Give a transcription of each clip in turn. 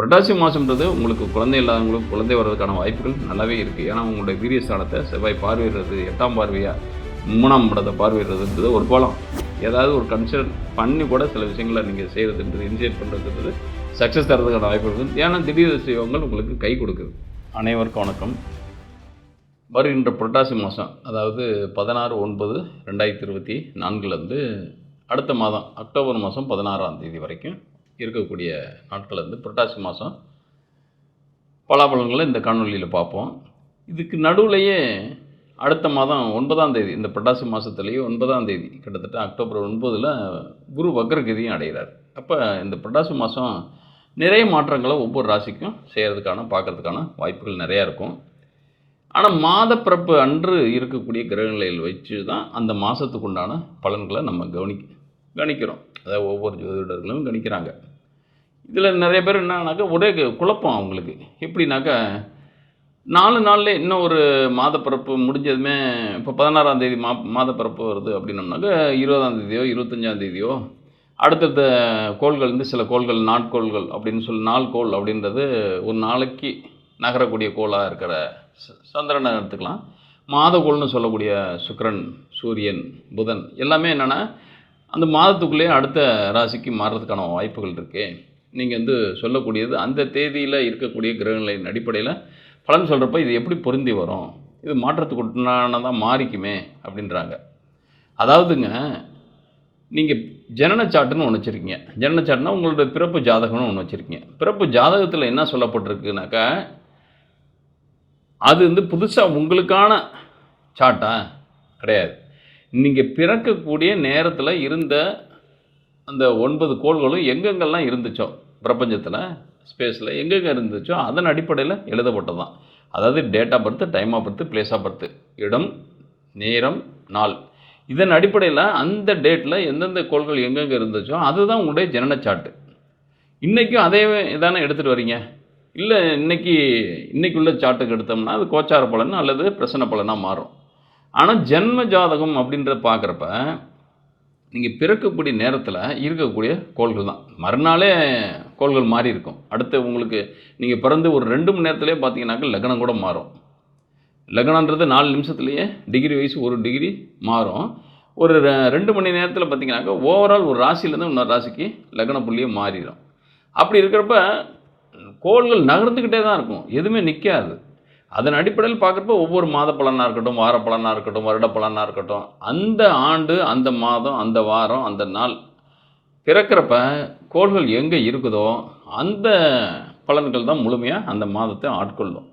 புரட்டாசி மாதம்ன்றது உங்களுக்கு குழந்தை இல்லாதவங்களுக்கு குழந்தை வர்றதுக்கான வாய்ப்புகள் நல்லாவே இருக்குது ஏன்னா உங்களுடைய வீரியஸ்தானத்தை செவ்வாய் பார்வையிடுறது எட்டாம் பார்வையாக மூணாம் படத்தை பார்வையிடுறதுன்றது ஒரு பலம். ஏதாவது ஒரு கன்சிடர் பண்ணி கூட சில விஷயங்களை நீங்கள் செய்கிறதுன்றது இனிஷியேட் பண்ணுறதுன்றது சக்ஸஸ் தரதுக்கான வாய்ப்பு இருக்குது ஏன்னா திடீர் செய்வங்கள் உங்களுக்கு கை கொடுக்குது. அனைவருக்கும் வணக்கம். வருகின்ற புரட்டாசி மாதம் அதாவது பதினாறு ஒன்பது ரெண்டாயிரத்தி இருபத்தி நான்குலேருந்து அடுத்த மாதம் அக்டோபர் மாதம் பதினாறாம் தேதி வரைக்கும் இருக்கக்கூடிய நாட்கள் வந்து புரட்டாசி மாதம் பலாபலன்களை இந்த காணொலியில் பார்ப்போம். இதுக்கு நடுவுலையே அடுத்த மாதம் ஒன்பதாம் தேதி இந்த புரட்டாசி மாதத்துலேயே ஒன்பதாம் தேதி கிட்டத்தட்ட அக்டோபர் ஒன்பதில் குரு வக்ரகதியும் அடைகிறார். அப்போ இந்த புரட்டாசி மாதம் நிறைய மாற்றங்களை ஒவ்வொரு ராசிக்கும் செய்கிறதுக்கான பார்க்கறதுக்கான வாய்ப்புகள் நிறையா இருக்கும். ஆனால் மாதப்பிறப்பு அன்று இருக்கக்கூடிய கிரகநிலையில் வச்சு தான் அந்த மாதத்துக்கு உண்டான பலன்களை நம்ம கவனி கணிக்கிறோம் அதாவது ஒவ்வொரு ஜோதிடர்களும் கணிக்கிறாங்க. இதில் நிறைய பேர் என்னன்னாக்கா ஒரே குழப்பம் அவங்களுக்கு. எப்படின்னாக்கா நாலு நாள்ல இன்னும் ஒரு மாதப்பிறப்பு முடிஞ்சதுமே இப்போ பதினாறாம் தேதி மா மாதப்பிறப்பு வருது அப்படின்னோம்னாக்கா இருபதாம் தேதியோ இருபத்தஞ்சாம் தேதியோ அடுத்தடுத்த கோள்கள் வந்து சில கோள்கள் நாட்கோள்கள் அப்படின்னு சொல்லி நாள் கோள் அப்படின்றது ஒரு நாளைக்கு நகரக்கூடிய கோளாக இருக்கிற ச- சந்திரனை எடுத்துக்கலாம். மாதக்கோள்னு சொல்லக்கூடிய சுக்கிரன் சூரியன் புதன் எல்லாமே என்னென்னா அந்த மாதத்துக்குள்ளேயே அடுத்த ராசிக்கு மாறுறதுக்கான வாய்ப்புகள் இருக்குது நீங்கள் வந்து சொல்லக்கூடியது அந்த தேதியில் இருக்கக்கூடிய கிரகங்களின் அடிப்படையில் பலன் சொல்கிறப்ப இது எப்படி பொருந்தி வரும்? இது மாற்றத்துக்கு உண்டானதாக மாறிக்குமே அப்படின்றாங்க. அதாவதுங்க நீங்கள் ஜனன சாட்டுன்னு ஒன்று வச்சுருக்கீங்க. ஜனன சாட்டுனா உங்களோட பிறப்பு ஜாதகம்னு ஒன்று வச்சுருக்கீங்க. பிறப்பு ஜாதகத்தில் என்ன சொல்லப்பட்டிருக்குனாக்கா அது வந்து புதுசாக உங்களுக்கான சாட்டா கிடையாது. நீங்கள் பிறக்கக்கூடிய நேரத்தில் இருந்த அந்த ஒன்பது கோள்களும் எங்கெங்கெல்லாம் இருந்துச்சோ பிரபஞ்சத்தில் ஸ்பேஸில் எங்கெங்கே இருந்துச்சோ அதன் அடிப்படையில் எழுதப்பட்டது தான் அதாவது date of birth time of birth place of birth இடம் நேரம் நாள். இதன் அடிப்படையில் அந்த டேட்டில் எந்தெந்த கோள்கள் எங்கெங்கே இருந்துச்சோ அதுதான் உங்களுடைய ஜனன சாட்டு இன்றைக்கும் அதே இதானே எடுத்துகிட்டு வரீங்க? இல்லை இன்னைக்கு இன்னைக்கு உள்ள சாட்டுக்கு எடுத்தோம்னா அது கோச்சார பலன் அல்லது பிரசன பலனாக மாறும். ஆனால் ஜென்ம ஜாதகம் அப்படின்றத பார்க்குறப்ப நீங்கள் பிறக்கக்கூடிய நேரத்தில் இருக்கக்கூடிய கோள்கள் தான். மறுநாளே கோள்கள் மாறி இருக்கும் அடுத்து உங்களுக்கு நீங்கள் பிறந்து ஒரு ரெண்டு மணி நேரத்துலேயே பார்த்தீங்கன்னாக்க லக்னம் கூட மாறும். லக்னன்றது நாலு நிமிஷத்துலேயே டிகிரி வைஸ் ஒரு டிகிரி மாறும். ஒரு ரெண்டு மணி நேரத்தில் பார்த்தீங்கன்னாக்கா ஓவரால் ஒரு ராசியிலேருந்து இன்னொரு ராசிக்கு லக்ன புள்ளியே மாறிடும் அப்படி இருக்கிறப்ப கோள்கள் நகர்ந்துக்கிட்டே தான் இருக்கும். எதுவுமே நிற்காது அதன் அடிப்படையில் பார்க்குறப்ப ஒவ்வொரு மாத பலனாக இருக்கட்டும் வார பலனாக இருக்கட்டும் வருட பலனாக இருக்கட்டும் அந்த ஆண்டு அந்த மாதம் அந்த வாரம் அந்த நாள் பிறக்கிறப்ப கோள்கள் எங்கே இருக்குதோ அந்த பலன்கள் தான் முழுமையாக அந்த மாதத்தை ஆட்கொள்ளும்.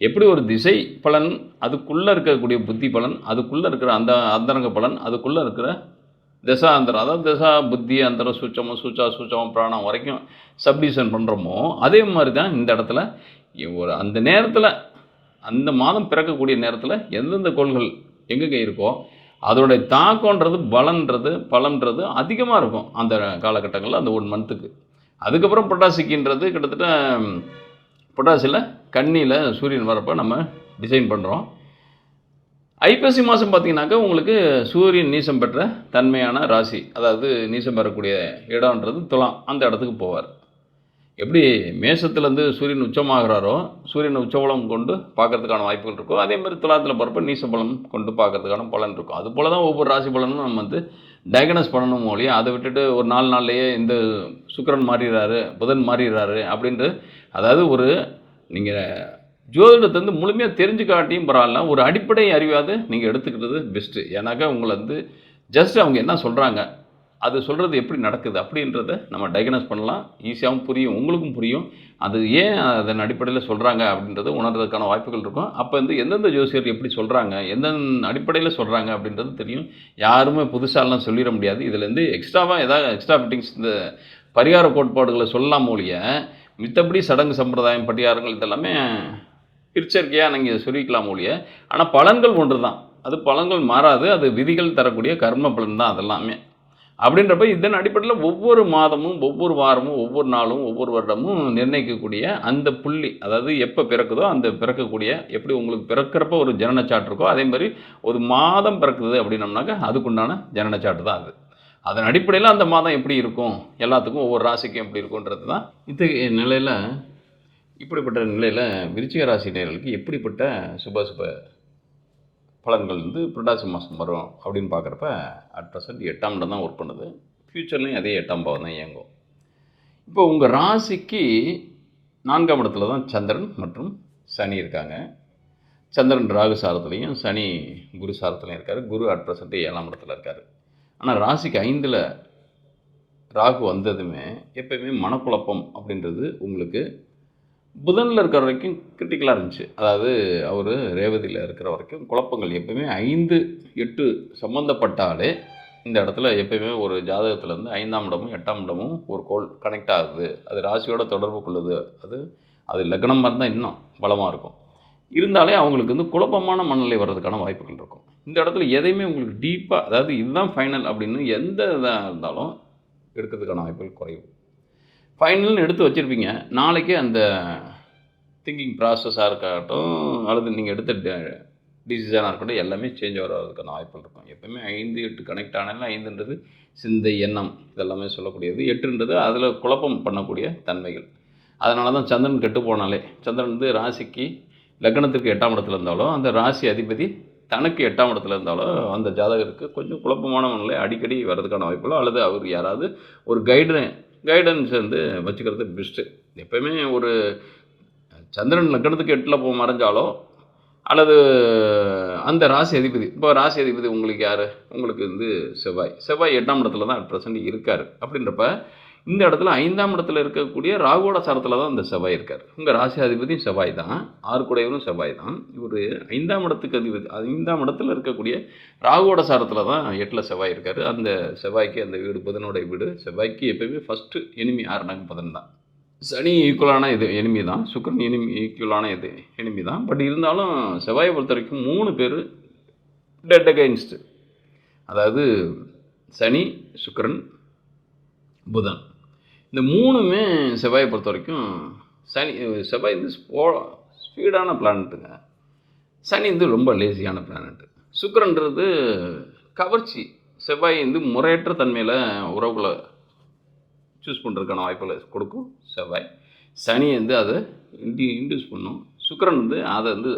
எப்படி ஒரு திசை பலன் அதுக்குள்ளே இருக்கக்கூடிய புத்தி பலன் அதுக்குள்ளே இருக்கிற அந்த அந்தரங்க பலன் அதுக்குள்ளே இருக்கிற திசா அந்தரம் அதாவது திசா புத்தி அந்தரம் சூச்சமம் சூச்சா சூச்சமம் பிராணம் வரைக்கும் சப்டிஷன் பண்ணுறோமோ அதே மாதிரி தான் இந்த இடத்துல ஒரு அந்த நேரத்தில் அந்த மாதம் பிறக்கக்கூடிய நேரத்தில் எந்தெந்த கோள்கள் எங்கெங்கே இருக்கோ அதோடைய தாக்கம்ன்றது பலன்றது பலன்றது அதிகமாக இருக்கும் அந்த காலகட்டங்களில் அந்த ஒன் மந்த்துக்கு அதுக்கப்புறம் பொட்டாசிக்கின்றது கிட்டத்தட்ட பொட்டாசியில் கண்ணியில் சூரியன் வரப்போ நம்ம டிசைன் பண்ணுறோம் ஐப்பசி மாதம் பார்த்தீங்கன்னாக்கா உங்களுக்கு சூரியன் நீசம் பெற்ற தன்மையான ராசி அதாவது நீசம் பெறக்கூடிய இடம்ன்றது துலாம் அந்த இடத்துக்கு போவார். எப்படி மேசத்துலேருந்து சூரியன் உச்சமாகிறாரோ சூரியன் உச்சபலம் கொண்டு பார்க்கறதுக்கான வாய்ப்புகள் இருக்கும் அதே மாதிரி துலாத்தில் பிறப்ப நீசபலம் கொண்டு பார்க்கறதுக்கான பலன் இருக்கும். அது போல தான் ஒவ்வொரு ராசி பலனும் நம்ம வந்து டயக்னஸ் பண்ணணும் ஒழிய அதை விட்டுட்டு ஒரு நாலு நாள்லேயே இந்த சுக்கிரன் மாறிடுறாரு புதன் மாறிடுறாரு அப்படின்ட்டு அதாவது ஒரு நீங்கள் ஜோதிடத்தை வந்து முழுமையாக தெரிஞ்சு காட்டியும் பரவாயில்ல ஒரு அடிப்படை அறிவாவது நீங்கள் எடுத்துக்கிட்டது பெஸ்ட்டு ஏன்னாக்கா உங்களை வந்து ஜஸ்ட் அவங்க என்ன சொல்கிறாங்க அது சொல்கிறது எப்படி நடக்குது அப்படின்றத நம்ம டயக்னோஸ் பண்ணலாம். ஈஸியாகவும் புரியும் உங்களுக்கும் புரியும். அது ஏன் அதன் அடிப்படையில் சொல்கிறாங்க அப்படின்றது உணர்றதுக்கான வாய்ப்புகள் இருக்கும். அப்போ வந்து எந்தெந்த ஜோசியர் எப்படி சொல்கிறாங்க எந்தெந்த அடிப்படையில் சொல்கிறாங்க அப்படின்றது தெரியும். யாருமே புதுசாலாம் சொல்லிட முடியாது. இதுலேருந்து எக்ஸ்ட்ராவாக ஏதாவது எக்ஸ்ட்ரா ஃபிட்டிங்ஸ் இந்த பரிகார கோட்பாடுகளை சொல்லலாம் ஒழிய மித்தபடி சடங்கு சம்பிரதாயம் பட்டியாரங்கள் இதெல்லாமே பிரிச்சரிக்கையாக நீங்கள் சொல்லிக்கலாம் ஒழிய ஆனால் பலன்கள் ஒன்று தான் அது பலன்கள் மாறாது. அது விதிகள் தரக்கூடிய கர்ம பலன் தான் அதெல்லாமே. அப்படின்றப்ப இதன் அடிப்படையில் ஒவ்வொரு மாதமும் ஒவ்வொரு வாரமும் ஒவ்வொரு நாளும் ஒவ்வொரு வருடமும் நிர்ணயிக்கக்கூடிய அந்த புள்ளி அதாவது எப்போ பிறக்குதோ அந்த பிறக்கக்கூடிய எப்படி உங்களுக்கு பிறக்கிறப்ப ஒரு ஜனன சாட்டு இருக்கோ அதே மாதிரி ஒரு மாதம் பிறக்குது அப்படின்னம்னாக்கா அதுக்குண்டான ஜனன சாட்டு தான் அது. அதன் அடிப்படையில் அந்த மாதம் எப்படி இருக்கும்? எல்லாத்துக்கும் ஒவ்வொரு ராசிக்கும் எப்படி இருக்கும்ன்றது தான் இத்தகைய நிலையில் இப்படிப்பட்ட நிலையில் விருச்சிக ராசி நேர்களுக்கு எப்படிப்பட்ட சுப சுப பலன்கள் வந்து புரட்டாசி மாதம் வரும் அப்படின்னு பார்க்குறப்ப அட் ப்ரெசன்ட் எட்டாம் இடம் தான் ஒர்க் பண்ணுது. ஃப்யூச்சர்லேயும் அதே எட்டாம் பாவம் தான் இயங்கும். இப்போ உங்கள் ராசிக்கு நான்காம் இடத்துல தான் சந்திரன் மற்றும் சனி இருக்காங்க. சந்திரன் ராகு சாரத்துலேயும் சனி குரு சாரத்துலையும் இருக்கார். குரு அட் ப்ரெசன்ட் ஏழாம் இடத்துல இருக்கார். ஆனால் ராசிக்கு ஐந்தில் ராகு வந்ததுமே எப்பயுமே மனக்குழப்பம் அப்படின்றது உங்களுக்கு புதனில் இருக்கிற வரைக்கும் கிரிட்டிக்கலாக இருந்துச்சு. அதாவது அவர் ரேவதியில் இருக்கிற வரைக்கும் குழப்பங்கள் எப்பயுமே ஐந்து எட்டு சம்மந்தப்பட்டாலே இந்த இடத்துல எப்பயுமே ஒரு ஜாதகத்தில் இருந்து ஐந்தாம் இடமும் எட்டாம் இடமும் ஒரு கோல் கனெக்ட் ஆகுது. அது ராசியோட தொடர்பு கொள்ளுது. அது அது லக்னமாக இருந்தால் இன்னும் பலமாக இருக்கும். இருந்தாலே அவங்களுக்கு வந்து குழப்பமான மனநிலை வர்றதுக்கான வாய்ப்புகள் இருக்கும். இந்த இடத்துல எதையுமே உங்களுக்கு டீப்பாக அதாவது இதுதான் ஃபைனல் அப்படின்னு எந்த இதாக இருந்தாலும் எடுக்கிறதுக்கான வாய்ப்புகள் குறைவு. ஃபைனல்னு எடுத்து வச்சுருப்பீங்க. நாளைக்கு அந்த திங்கிங் ப்ராசஸாக இருக்கட்டும் அல்லது நீங்கள் எடுத்த டிசிஷனாக இருக்கட்டும் எல்லாமே சேஞ்ச் வர்றதுக்கான வாய்ப்புகள் இருக்கும். எப்பவுமே ஐந்து எட்டு கனெக்ட் ஆனாலும் ஐந்துன்றது சிந்தை எண்ணம் இதெல்லாமே சொல்லக்கூடியது. எட்டுன்றது அதில் குழப்பம் பண்ணக்கூடிய தன்மைகள். அதனால தான் சந்திரன் கெட்டு போனாலே சந்திரன் வந்து ராசிக்கு லக்னத்துக்கு எட்டாம் இடத்துல இருந்தாலும் அந்த ராசி அதிபதி தனக்கு எட்டாம் இடத்துல இருந்தாலும் அந்த ஜாதகருக்கு கொஞ்சம் குழப்பமான மனநிலை அடிக்கடி வர்றதுக்கான வாய்ப்புகளோ அல்லது அவர் யாராவது ஒரு கைடு கைடன்ஸ் வந்து வச்சுக்கிறது பெஸ்ட்டு எப்பயுமே ஒரு சந்திரன் லக்னத்துக்கு எட்டில் போ மறைஞ்சாலோ அல்லது அந்த ராசி அதிபதி இப்போ ராசி அதிபதி உங்களுக்கு யார்? உங்களுக்கு வந்து செவ்வாய். செவ்வாய் எட்டாம் இடத்துல தான் ப்ரெசண்ட் இருக்கார். அப்படின்றப்ப இந்த இடத்துல ஐந்தாம் இடத்துல இருக்கக்கூடிய ராகுவோட சாரத்தில் தான் இந்த செவ்வாய் இருக்கார். உங்கள் ராசி அதிபதியும் செவ்வாய் தான் ஆறுக்குடையவரும் செவ்வாய் தான். இவர் ஐந்தாம் இடத்துக்கு அதிபதி ஐந்தாம் இடத்துல இருக்கக்கூடிய ராகுவோட சாரத்தில் தான் எட்டில் செவ்வாய் இருக்கார். அந்த செவ்வாய்க்கு அந்த வீடு புதனோடைய வீடு. செவ்வாய்க்கு எப்பயுமே ஃபஸ்ட்டு எனிமி யாருனாங்க? புதன் தான். சனி ஈக்குவலான இது எனிமி தான். சுக்கரன் எனிமி ஈக்குவலான இது எனிமி தான். பட் இருந்தாலும் செவ்வாயை பொறுத்த வரைக்கும் மூணு பேர் டெட் அகைன்ஸ்டு அதாவது சனி சுக்கரன் புதன். இந்த மூணுமே செவ்வாயை பொறுத்த வரைக்கும் சனி செவ்வாய் வந்து ஸ்போ ஸ்பீடான பிளானட்டுங்க சனி வந்து ரொம்ப லேசியான பிளானட்டு சுக்கரன்றது கவர்ச்சி. செவ்வாய் வந்து முறையற்ற தன்மையில் உறவுகளை சூஸ் பண்ணுறதுக்கான வாய்ப்புகளை கொடுக்கும் செவ்வாய். சனி வந்து அதை இன்டி இன்டியூஸ் பண்ணும். சுக்கரன் வந்து அதை வந்து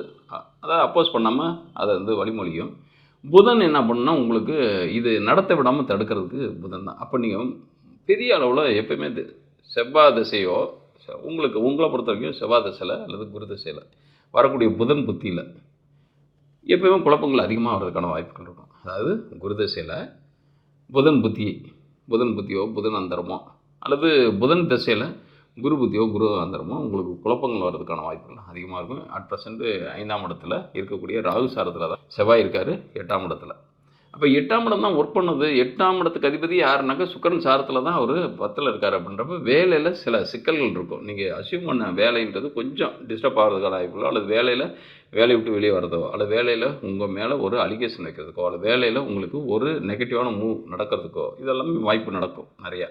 அதை அப்போஸ் பண்ணாமல் அதை வந்து வழிமொழியும். புதன் என்ன பண்ணுன்னா உங்களுக்கு இது நடத்த விடாமல் தடுக்கிறதுக்கு புதன் தான். அப்போ நீங்கள் பெரிய அளவில் எப்பயுமே செவ்வாய் திசையோ செ- உங்களுக்கு உங்களை பொறுத்த வரைக்கும் செவ்வாய் திசையில் அல்லது குரு திசையில் வரக்கூடிய புதன் புத்தியில் எப்பயுமே குழப்பங்கள் அதிகமாக வர்றதுக்கான வாய்ப்புகள் இருக்கும். அதாவது குரு திசையில் புதன் புத்தி புதன் புத்தியோ புதன் அந்தரமோ அல்லது புதன் திசையில் குரு புத்தியோ குரு அந்தரமோ உங்களுக்கு குழப்பங்கள் வர்றதுக்கான வாய்ப்புகள் அதிகமாக இருக்கும். அட் ப்ரெசண்ட்டு ஐந்தாம் இடத்துல இருக்கக்கூடிய ராகு சாரத்தில் தான் செவ்வாய் இருக்கார் எட்டாம் இடத்துல. அப்போ எட்டாம் இடம் தான் ஒர்க் பண்ணுது. எட்டாம் இடத்துக்கு அதிபதி யாருனாக்கா சுக்கரன் சாரத்தில் தான் அவர் பத்தில் இருக்கார் அப்படின்றப்ப வேலையில் சில சிக்கல்கள் இருக்கும். நீங்கள் அசியூம் பண்ண வேலைன்றது கொஞ்சம் டிஸ்டர்ப் ஆகிறதுக்கான வாய்ப்புகளோ அல்லது வேலையில் வேலையை விட்டு வெளியே வரதோ அல்லது வேலையில் உங்கள் மேலே ஒரு அலிகேஷன் வைக்கிறதுக்கோ அல்லது வேலையில் உங்களுக்கு ஒரு நெகட்டிவான மூவ் நடக்கிறதுக்கோ இதெல்லாமே வாய்ப்பு நடக்கும் நிறையா.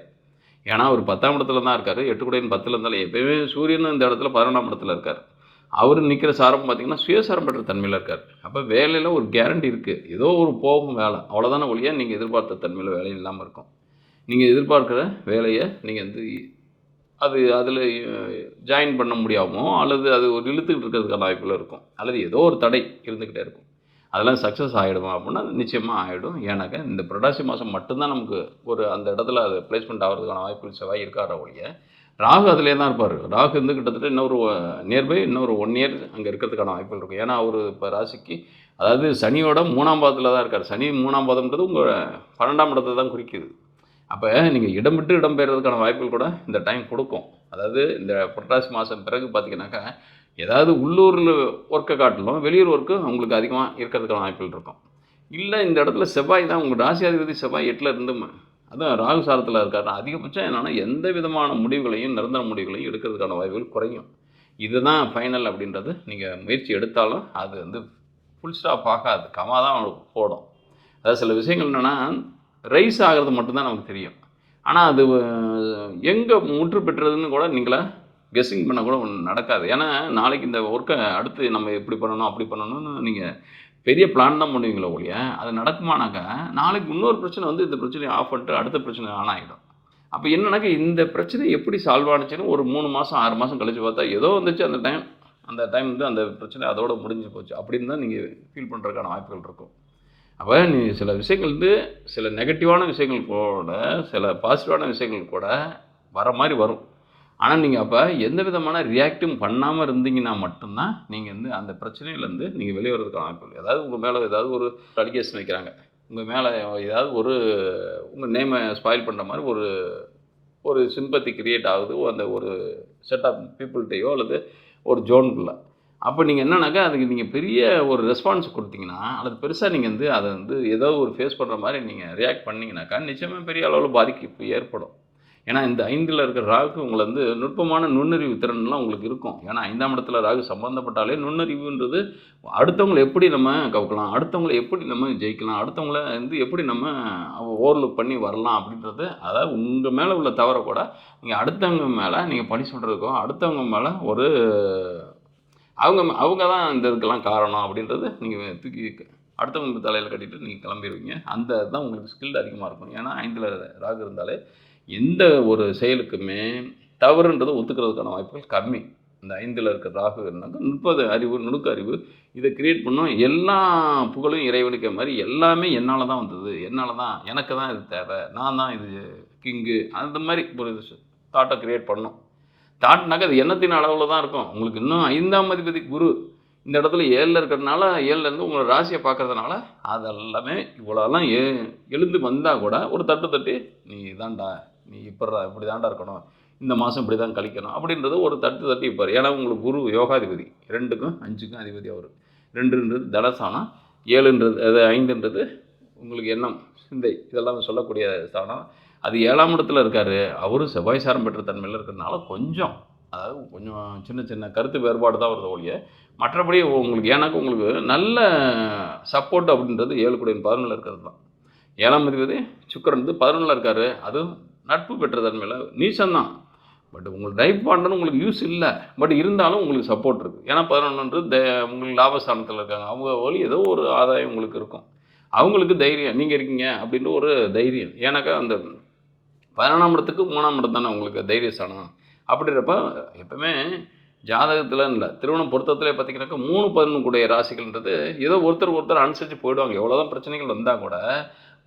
ஏன்னா அவர் பத்தாம் இடத்துல தான் இருக்கார். எட்டு கூடையின் பத்தில் இருந்தாலும் எப்பயுமே சூரியன் இந்த இடத்துல பதினொன்றாம் இடத்துல இருக்கார். அவர் நிற்கிற சாரம் பார்த்தீங்கன்னா சுயசாரம் பெற்ற தன்மையில் இருக்கார். அப்போ வேலையில் ஒரு கேரண்டி இருக்குது ஏதோ ஒரு போகும் வேலை. அவ்வளோதான ஒழியாக நீங்கள் எதிர்பார்த்த தன்மையில் வேலையும் இல்லாமல் இருக்கும். நீங்கள் எதிர்பார்க்குற வேலையை நீங்கள் வந்து அது அதில் ஜாயின் பண்ண முடியாமோ அல்லது அது ஒரு இழுத்துக்கிட்டு இருக்கிறதுக்கான வாய்ப்புகள் இருக்கும். அல்லது ஏதோ ஒரு தடை இருந்துக்கிட்டே இருக்கும். அதெல்லாம் சக்ஸஸ் ஆகிடுமா அப்படின்னா நிச்சயமாக ஆகிடும் ஏன்னாக்கா இந்த புரட்டாசி மாதம் மட்டும்தான் நமக்கு ஒரு அந்த இடத்துல அது பிளேஸ்மெண்ட் ஆகிறதுக்கான வாய்ப்புகள் செவ்வாய் இருக்கார ஒழிய ராகு அதிலே தான் இருப்பார். ராகு வந்து கிட்டத்தட்ட இன்னொரு நியர்பை இன்னொரு ஒன் இயர் அங்கே இருக்கிறதுக்கான வாய்ப்புகள் இருக்கும். ஏன்னா அவர் இப்போ ராசிக்கு அதாவது சனியோட மூணாம் பாதத்தில் தான் இருக்கார். சனி மூணாம் பாதம்ன்றது உங்கள் பன்னெண்டாம் இடத்தை தான் குறிக்குது. அப்போ நீங்கள் இடம் விட்டு இடம் பெயர்றதுக்கான வாய்ப்புகள் கூட இந்த டைம் கொடுக்கும். அதாவது இந்த புரட்டாசி மாதம் பிறகு பார்த்தீங்கன்னாக்கா ஏதாவது உள்ளூரில் ஒர்க்கை காட்டிலும் வெளியூர் ஒர்க்கு அவங்களுக்கு அதிகமாக இருக்கிறதுக்கான வாய்ப்புகள் இருக்கும். இல்லை இந்த இடத்துல செவ்வாய் தான். உங்கள் ராசியாதிபதி செவ்வாய் எட்டில் இருந்து அதுவும் ராகு சாரத்தில் இருக்காருன்னா அதிகபட்சம் என்னென்னா எந்த விதமான முடிவுகளையும் நிரந்தர முடிவுகளையும் எடுக்கிறதுக்கான வாய்ப்புகள் குறையும். இதுதான் ஃபைனல் அப்படின்றது. நீங்கள் முயற்சி எடுத்தாலும் அது வந்து ஃபுல் ஸ்டாப் ஆகாது. கமா தான் போடும். அதாவது சில விஷயங்கள் என்னென்னா ரைஸ் ஆகிறது மட்டும்தான் நமக்கு தெரியும். ஆனால் அது எங்கே முற்று பெற்றதுன்னு கூட நீங்களா கெஸ்ஸிங் பண்ண கூட ஒன்று நடக்காது. ஏன்னா நாளைக்கு இந்த ஒர்க்கை அடுத்து நம்ம எப்படி பண்ணணும் அப்படி பண்ணணும்னு நீங்கள் பெரிய பிளான் தான் பண்ணுவீங்களோ ஒழிய அது நடக்குமானாக்கா நாளைக்கு இன்னொரு பிரச்சனை வந்து இந்த பிரச்சனையை ஆஃப் பண்ணிட்டு அடுத்த பிரச்சனை ஆன் ஆகிடும் அப்போ என்னன்னாக்கா இந்த பிரச்சனை எப்படி சால்வ் ஆனிச்சுன்னு ஒரு மூணு மாதம் ஆறு மாதம் கழிச்சு பார்த்தா ஏதோ வந்துச்சு அந்த டைம் அந்த டைம் வந்து அந்த பிரச்சனை அதோட முடிஞ்சு போச்சு. அப்படின்னு தான் நீங்கள் ஃபீல் பண்ணுறதுக்கான வாய்ப்புகள் இருக்கும். அப்போ நீ சில விஷயங்கள் வந்து சில நெகட்டிவான விஷயங்கள் கூட சில பாசிட்டிவான விஷயங்கள் கூட வர மாதிரி வரும். ஆனால் நீங்கள் அப்போ எந்த விதமான ரியாக்டும் பண்ணாமல் இருந்தீங்கன்னா மட்டும்தான் நீங்கள் வந்து அந்த பிரச்சனையிலேருந்து நீங்கள் வெளியே வரதுக்கான வாய்ப்புகள் ஏதாவது உங்கள் மேலே ஏதாவது ஒரு அலிகேஷன் வைக்கிறாங்க. உங்கள் மேலே ஏதாவது ஒரு உங்கள் நேமை ஸ்பாயில் பண்ணுற மாதிரி ஒரு ஒரு சிம்பத்தி கிரியேட் ஆகுது. அந்த ஒரு செட் ஆஃப் பீப்புள்கிட்டையோ அல்லது ஒரு ஜோனுக்குள்ளே அப்போ நீங்கள் என்னன்னாக்கா அதுக்கு நீங்கள் பெரிய ஒரு ரெஸ்பான்ஸ் கொடுத்தீங்கன்னா அல்லது பெருசாக நீங்கள் வந்து அதை வந்து ஏதோ ஒரு ஃபேஸ் பண்ணுற மாதிரி நீங்கள் ரியாக்ட் பண்ணிங்கனாக்கா நிச்சயமாக பெரிய அளவில் பாதிப்பு ஏற்படும். ஏன்னா இந்த ஐந்தில் இருக்கிற ராகு உங்களை வந்து நுட்பமான நுண்ணறிவு திறன்லாம் உங்களுக்கு இருக்கும். ஏன்னா ஐந்தாம் இடத்துல ராகு சம்மந்தப்பட்டாலே நுண்ணறிவுன்றது அடுத்தவங்களை எப்படி நம்ம கவுக்கலாம் அடுத்தவங்களை எப்படி நம்ம ஜெயிக்கலாம் அடுத்தவங்கள வந்து எப்படி நம்ம ஓவர்லுக் பண்ணி வரலாம் அப்படின்றது அதாவது உங்கள் மேலே உள்ள தவறை கூட நீங்கள் அடுத்தவங்க மேலே நீங்கள் பணி சொல்கிறதுக்கோ அடுத்தவங்க மேலே ஒரு அவங்க அவங்க தான் இந்த இதுக்கெல்லாம் காரணம் அப்படின்றது நீங்கள் தூக்கி அடுத்தவங்க தலையில் கட்டிட்டு நீங்கள் கிளம்பிடுவீங்க அந்த தான் உங்களுக்கு ஸ்கில் அதிகமாக இருக்கும். ஏன்னா ஐந்தில் ராகு இருந்தாலே எந்த ஒரு செயலுக்குமே தவறுன்றதை ஒத்துக்கிறதுக்கான வாய்ப்புகள் கம்மி. இந்த ஐந்தில் இருக்கிற ராகு இருந்தாங்க முப்பது அறிவு நுணுக்க அறிவு இதை கிரியேட் பண்ணோம். எல்லா புகழும் இறைவனுக்கு மாதிரி எல்லாமே என்னால் தான் வந்தது. என்னால் தான் எனக்கு தான் இது தேவை. நான் தான் இது கிங்கு அந்த மாதிரி ஒரு தாட்டை கிரியேட் பண்ணோம். தாட்னாக்க அது எண்ணத்தின் அளவில் தான் இருக்கும். உங்களுக்கு இன்னும் ஐந்தாம் அதிபதி குரு இந்த இடத்துல ஏழில் இருக்கிறதுனால ஏழுலேருந்து உங்களோட ராசியை பார்க்கறதுனால அதெல்லாமே இவ்வளோலாம் ஏ எழுந்து வந்தால் கூட ஒரு தட்டு தட்டி நீ இதான்டா நீ இப்படா இப்படி தாண்டா இருக்கணும். இந்த மாதம் இப்படி தான் கழிக்கணும். அப்படின்றது ஒரு தட்டு தட்டி இருப்பார் ஏன்னா உங்களுக்கு குரு யோகாதிபதி. ரெண்டுக்கும் அஞ்சுக்கும் அதிபதி அவர். ரெண்டுன்றது தனஸ்தானம் ஏழுன்றது அது ஐந்துன்றது உங்களுக்கு எண்ணம் சிந்தை. இதெல்லாம் சொல்லக்கூடிய ஸ்தானம். அது ஏழாம் இடத்துல இருக்கார். அவரும் செவ்வாய் சாரம் பெற்ற தன்மையில் இருக்கிறதுனால கொஞ்சம் அதாவது கொஞ்சம் சின்ன சின்ன கருத்து வேறுபாடு தான் வருது ஒழிய மற்றபடி உங்களுக்கு ஏன்னாக்க உங்களுக்கு நல்ல சப்போர்ட் அப்படின்றது ஏழு கூடிய பதினொன்றில் இருக்கிறது தான். ஏழாம் அதிபதி சுக்கரன் வந்து பதினொன்றில் இருக்கார். அதுவும் நட்பு பெற்ற தன்மையில் நீச்சம்தான். பட் உங்களுக்கு டைப் பார்ட்னர் உங்களுக்கு யூஸ் இல்லை. பட் இருந்தாலும் உங்களுக்கு சப்போர்ட் இருக்குது ஏன்னா பதினொன்றுன்றது த உங்களுக்கு லாபஸ்தானத்தில் இருக்காங்க. அவங்க வழி ஏதோ ஒரு ஆதாயம் உங்களுக்கு இருக்கும். அவங்களுக்கு தைரியம். நீங்கள் இருக்கீங்க அப்படின்ற ஒரு தைரியம். ஏன்னாக்கா அந்த பதினொன்றாம் இடத்துக்கு மூணாம் இடம் தானே உங்களுக்கு தைரியஸ்தானம். அப்படின்றப்ப எப்பவுமே ஜாதகத்தில் இல்லை திருமணம் பொருத்தத்திலே பார்த்தீங்கன்னாக்கா மூணு பதினொன்று கூடிய ராசிகள்ன்றது ஏதோ ஒருத்தர் ஒருத்தர் அனுசரித்து போயிடுவாங்க. எவ்வளோதான் பிரச்சனைகள் வந்தால் கூட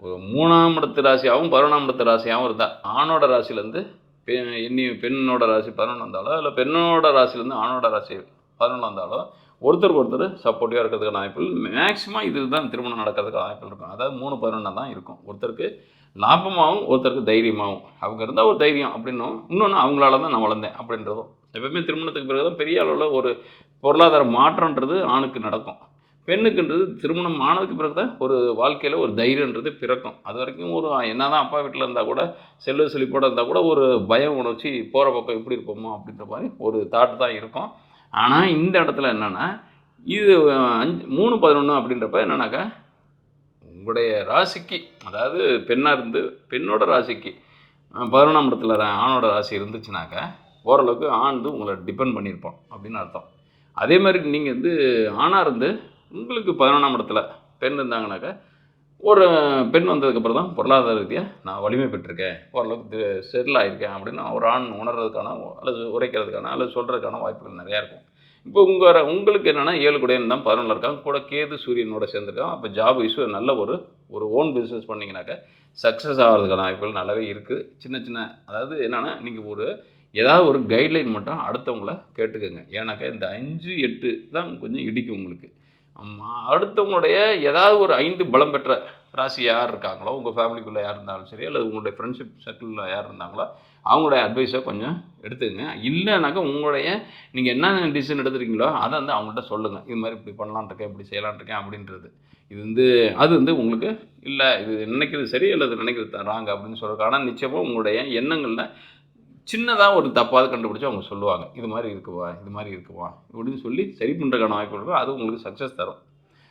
ஒரு மூணாம் இடத்து ராசியாகவும் பதினொன்றாம் இடத்து ராசியாகவும் இருந்தால் ஆணோட ராசிலேருந்து பெ எண்ணி பெண்ணோட ராசி பதினொன்று வந்தாலோ இல்லை பெண்ணோட ராசிலேருந்து ஆணோட ராசி பதினொன்று வந்தாலோ ஒருத்தருக்கு ஒருத்தர் சப்போர்ட்டிவாக இருக்கிறதுக்கான வாய்ப்புகள். மேக்ஸிமம் இது தான் திருமணம் நடக்கிறதுக்கான வாய்ப்புகள் இருக்கும். அதாவது மூணு பதினொன்று தான் இருக்கும். ஒருத்தருக்கு லாபமாகவும் ஒருத்தருக்கு தைரியமாகவும் அவங்க இருந்தால் ஒரு தைரியம் அப்படின்னும். இன்னொன்று அவங்களால தான் நான் வளர்ந்தேன் அப்படின்றதும். எப்பவுமே திருமணத்துக்கு பிறகு தான் பெரிய அளவில் ஒரு பொருளாதார மாற்றன்றது ஆணுக்கு நடக்கும். பெண்ணுக்குன்றது திருமணம் ஆனதுக்கு பிறகு தான் ஒரு வாழ்க்கையில் ஒரு தைரியன்றது பிறக்கும். அது வரைக்கும் ஒரு என்ன தான் அப்பா வீட்டில் இருந்தால் கூட செல்வ செழிப்போடு இருந்தால் கூட ஒரு பயம் உணர்ச்சி போகிற பக்கம் எப்படி இருப்போமோ அப்படின்ற மாதிரி ஒரு தாட் தான் இருக்கும். ஆனால் இந்த இடத்துல என்னென்னா இது அஞ்சு மூணு பதினொன்று அப்படின்றப்ப என்னன்னாக்கா உங்களுடைய ராசிக்கு அதாவது பெண்ணாக இருந்து பெண்ணோட ராசிக்கு பதினொன்றாம் இடத்துல ஆணோட ராசி இருந்துச்சுனாக்கா ஓரளவுக்கு ஆண் வந்து உங்களை டிபெண்ட் பண்ணியிருப்போம் அப்படின்னு அர்த்தம். அதே மாதிரி நீங்கள் வந்து ஆணாக இருந்து உங்களுக்கு பதினொன்றாம் இடத்துல பெண் இருந்தாங்கனாக்கா ஒரு பெண் வந்ததுக்கப்புறம் தான் பொருளாதார ரீதியாக நான் வலிமை பெற்றிருக்கேன். ஓரளவுக்கு செட்டில் ஆகிருக்கேன் அப்படின்னு ஒரு ஆண் உணர்றதுக்கான அல்லது உரைக்கிறதுக்கான அல்லது சொல்கிறதுக்கான வாய்ப்புகள் நிறையா இருக்கும். இப்போ உங்கள் உங்களுக்கு என்னென்னா ஏழு கூடையன் தான் பதினொன்றில் இருக்காங்க. கூட கேது சூரியனோட சேர்ந்துருக்கான் அப்போ ஜாப் இஷ்யூ நல்ல ஒரு ஒரு ஓன் பிஸ்னஸ் பண்ணிங்கனாக்கா சக்ஸஸ் ஆகிறதுக்கான வாய்ப்புகள் நல்லாவே இருக்குது சின்ன சின்ன அதாவது என்னென்னா நீங்கள் ஒரு ஏதாவது ஒரு கைட்லைன் மட்டும் அடுத்தவங்கள கேட்டுக்கோங்க. ஏன்னாக்கா இந்த அஞ்சு எட்டு தான் கொஞ்சம் இடிக்கும் உங்களுக்கு. ஆமாம் அடுத்தவங்களுடைய ஏதாவது ஒரு ஐந்து பலம் பெற்ற ராசி யார் இருக்காங்களோ உங்கள் ஃபேமிலிக்குள்ளே யார் இருந்தாலும் சரி அல்லது உங்களுடைய ஃப்ரெண்ட்ஷிப் சர்க்கிளில் யார் இருந்தாங்களோ அவங்களுடைய அட்வைஸை கொஞ்சம் எடுத்துக்கங்க. இல்லைனாக்கா உங்களுடைய நீங்கள் என்ன டிசிஷன் எடுத்துருக்கீங்களோ அதை வந்து அவங்கள்ட்ட சொல்லுங்கள் இது மாதிரி இப்படி பண்ணலான் இருக்கேன் இப்படி செய்யலான் இருக்கேன் அப்படின்றது. இது வந்து அது வந்து உங்களுக்கு இல்லை. இது நினைக்கிறது சரி அல்லது நினைக்கிறது ராங்க அப்படின்னு சொல்கிறாங்க ஆனால் நிச்சயமாக உங்களுடைய எண்ணங்களில் சின்னதாக ஒரு தப்பாவது கண்டுபிடிச்சி அவங்க சொல்லுவாங்க இது மாதிரி இருக்குவா இது மாதிரி இருக்குவா இப்படின்னு சொல்லி சரி பண்ணுறதுக்கான வாய்ப்பு இருக்கும் அது உங்களுக்கு சக்ஸஸ் தரும்.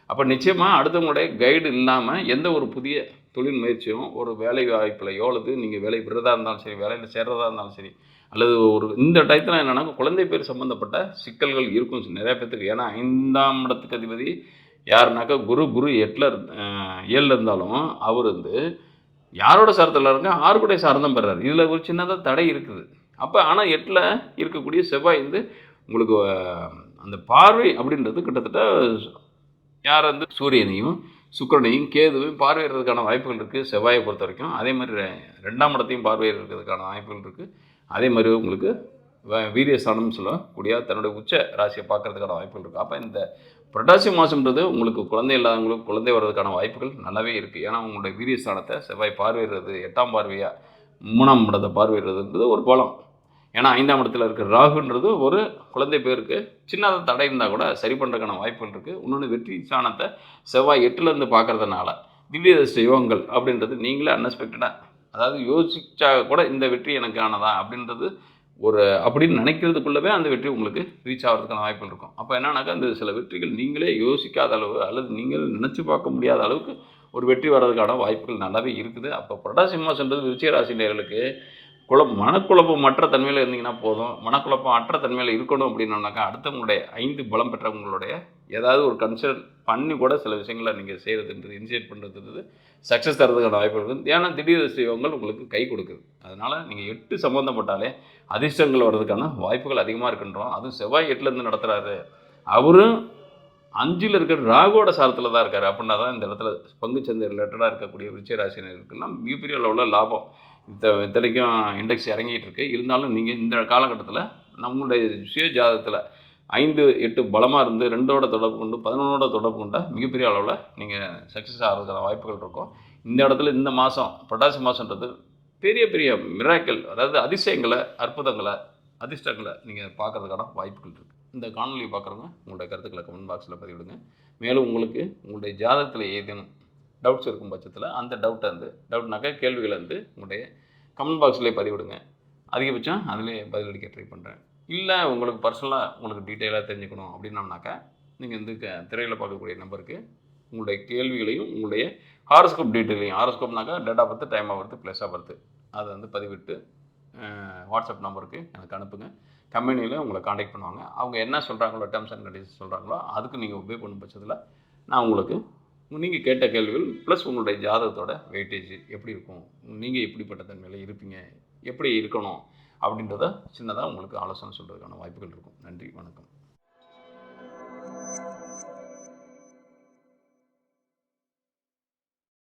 அப்போ நிச்சயமாக அடுத்தவங்களுடைய கைடு இல்லாமல் எந்த ஒரு புதிய தொழில் முயற்சியும் ஒரு வேலை வாய்ப்புலையோ அல்லது நீங்கள் வேலை விடுறதா இருந்தாலும் சரி வேலையில் சேர்றதா இருந்தாலும் சரி அல்லது ஒரு இந்த டயத்தில் என்னென்னா குழந்தை பேர் சம்மந்தப்பட்ட சிக்கல்கள் இருக்கும் நிறைய பேர்த்துக்கு ஏன்னா ஐந்தாம் இடத்துக்கு அதிபதி யாருனாக்கா குரு குரு எட்டில் ஏழில் இருந்தாலும் அவர் வந்து யாரோட சாரத்தில் இருக்க ஆறுபடை சார்ந்தம் பெறாரு. இதில் ஒரு சின்னதாக தடை இருக்குது. அப்போ ஆனால் எட்டில் இருக்கக்கூடிய செவ்வாய் வந்து உங்களுக்கு அந்த பார்வை அப்படின்றது கிட்டத்தட்ட யார் வந்து சூரியனையும் சுக்கிரனையும் கேதுவையும் பார்வையிடுறதுக்கான வாய்ப்புகள் இருக்குது செவ்வாயை பொறுத்த வரைக்கும். அதே மாதிரி ரெண்டாம் இடத்தையும் பார்வையிடுறதுக்கான வாய்ப்புகள் இருக்குது அதே மாதிரி உங்களுக்கு வ- வீரியஸ்தானம்னு சொல்லக்கூடிய தன்னுடைய உச்ச ராசியை பார்க்கறதுக்கான வாய்ப்புகள் இருக்குது அப்போ இந்த புரட்டாசி மாதம்ன்றது உங்களுக்கு குழந்தை இல்லாதவங்களுக்கு குழந்தை வர்றதுக்கான வாய்ப்புகள் நல்லாவே இருக்குது ஏன்னா உங்களுடைய வீரியஸ்தானத்தை செவ்வாய் பார்வையிடுறது எட்டாம் பார்வையாக மூணாம் இடத்தை பார்வையிடுறதுன்றது ஒரு பலம். ஏன்னா ஐந்தாம் இடத்துல இருக்கிற ராகுன்றது ஒரு குழந்தை பேருக்கு சின்னதாக தடை இருந்தால் கூட சரி பண்ணுறதுக்கான வாய்ப்புகள் இருக்குது இன்னொன்று வெற்றி ஸ்தானத்தை செவ்வாய் எட்டுலேருந்து பார்க்குறதுனால திவ்ய யோகங்கள் அப்படின்றது நீங்களே அன்எக்ஸ்பெக்டடாக அதாவது யோசிச்சா கூட இந்த வெற்றி எனக்கானதா அப்படின்றது ஒரு அப்படின்னு நினைக்கிறதுக்குள்ளவே அந்த வெற்றி உங்களுக்கு ரீச் ஆகிறதுக்கான வாய்ப்புகள் இருக்கும். அப்போ என்னன்னாக்கா அந்த சில வெற்றிகள் நீங்களே யோசிக்காத அளவு அல்லது நீங்கள் நினச்சி பார்க்க முடியாத அளவுக்கு ஒரு வெற்றி வர்றதுக்கான வாய்ப்புகள் நல்லாவே இருக்குது. அப்போ புரட்டாசி மாதம்ன்றது விருச்சிகராசி நேர்களுக்கு குழப்ப மனக்குழப்பம் மற்ற தன்மையில் இருந்தீங்கன்னா போதும். மனக்குழப்பம் அற்ற தன்மையில் இருக்கணும் அப்படின்னோம்னாக்கா அடுத்தவங்களுடைய ஐந்து பலம் பெற்றவங்களுடைய ஏதாவது ஒரு கன்சிடர் பண்ணி கூட சில விஷயங்களை நீங்கள் செய்கிறதுன்றது இனிஷியேட் பண்ணுறதுன்றது சக்ஸஸ் தரதுக்கான வாய்ப்பு இருக்குது. ஏன்னா திடீர் செய்வங்கள் உங்களுக்கு கை கொடுக்குது. அதனால் நீங்கள் எட்டு சம்மந்தப்பட்டாலே அதிர்ஷ்டங்கள் வர்றதுக்கான வாய்ப்புகள் அதிகமாக இருக்குன்றோம். அதுவும் செவ்வாய் எட்டுலேருந்து நடத்துகிறாரு அவரும் அஞ்சில் இருக்கிற ராகுவோட சாரத்தில் தான் இருக்கார். அப்படின்னா தான் இந்த இடத்துல பங்குச்சந்தை ரிலேட்டடாக இருக்கக்கூடிய விருச்சிக மிகப்பெரிய அளவில் லாபம். இந்த இத்தனைக்கும் இண்டெக்ஸ் இறங்கிட்டு இருக்கு இருந்தாலும் நீங்கள் இந்த காலகட்டத்தில் நம்மளுடைய சுய ஜாதகத்தில் ஐந்து எட்டு பலமாக இருந்து ரெண்டோட தொடர்பு கொண்டு பதினொன்னோட தொடர்பு கொண்ட மிகப்பெரிய அளவில் நீங்கள் சக்ஸஸ் ஆகிறதுக்கான வாய்ப்புகள் இருக்கும். இந்த இடத்துல இந்த மாதம் புரட்டாசி மாதன்றது பெரிய பெரிய மிராக்கள் அதாவது அதிசயங்களை அற்புதங்களை அதிர்ஷ்டங்களை நீங்கள் பார்க்கறதுக்கான வாய்ப்புகள் இருக்குது இந்த காணொலியை பார்க்குறவங்க உங்களுடைய கருத்துக்களை கமெண்ட் பாக்ஸில் பதிவிடுங்க. மேலும் உங்களுக்கு உங்களுடைய ஜாதகத்தில் ஏதேனும் டவுட்ஸ் இருக்கும் பட்சத்தில் அந்த டவுட்டை வந்து டவுட்னாக்கா கேள்விகளை வந்து உங்களுடைய கமெண்ட் பாக்ஸ்லேயே பதிவிடுங்க. அதிகபட்சம் அதிலே பதிலளிக்க ட்ரை பண்ணுறேன் இல்லை உங்களுக்கு பர்சனலாக உங்களுக்கு டீட்டெயிலாக தெரிஞ்சுக்கணும் அப்படின்னம்னாக்கா நீங்கள் வந்து க திரையில் பார்க்கக்கூடிய நம்பருக்கு உங்களுடைய கேள்விகளையும் உங்களுடைய ஹாரோஸ்கோப் டீட்டெயிலையும் ஹாரோஸ்கோப்னாக்கா date of birth time of birth place of birth அதை வந்து பதிவிட்டு வாட்ஸ்அப் நம்பருக்கு எனக்கு அனுப்புங்க. கம்பெனியில் உங்களை காண்டாக்ட் பண்ணுவாங்க. அவங்க என்ன சொல்கிறாங்களோ டேர்ம்ஸ் அண்ட் கண்டிஷன்ஸ் சொல்கிறாங்களோ அதுக்கு நீங்கள் உபயோக பண்ணும் பட்சத்தில் நான் உங்களுக்கு நீங்கள் கேட்ட கேள்விகள் ப்ளஸ் உங்களுடைய ஜாதகத்தோட வெயிட்டேஜ் எப்படி இருக்கும்? நீங்கள் எப்படிப்பட்ட தன்மையில் இருப்பீங்க? எப்படி இருக்கணும்? அப்படின்றத சின்னதாக உங்களுக்கு ஆலோசனை சொல்கிறதுக்கான வாய்ப்புகள் இருக்கும். நன்றி வணக்கம்.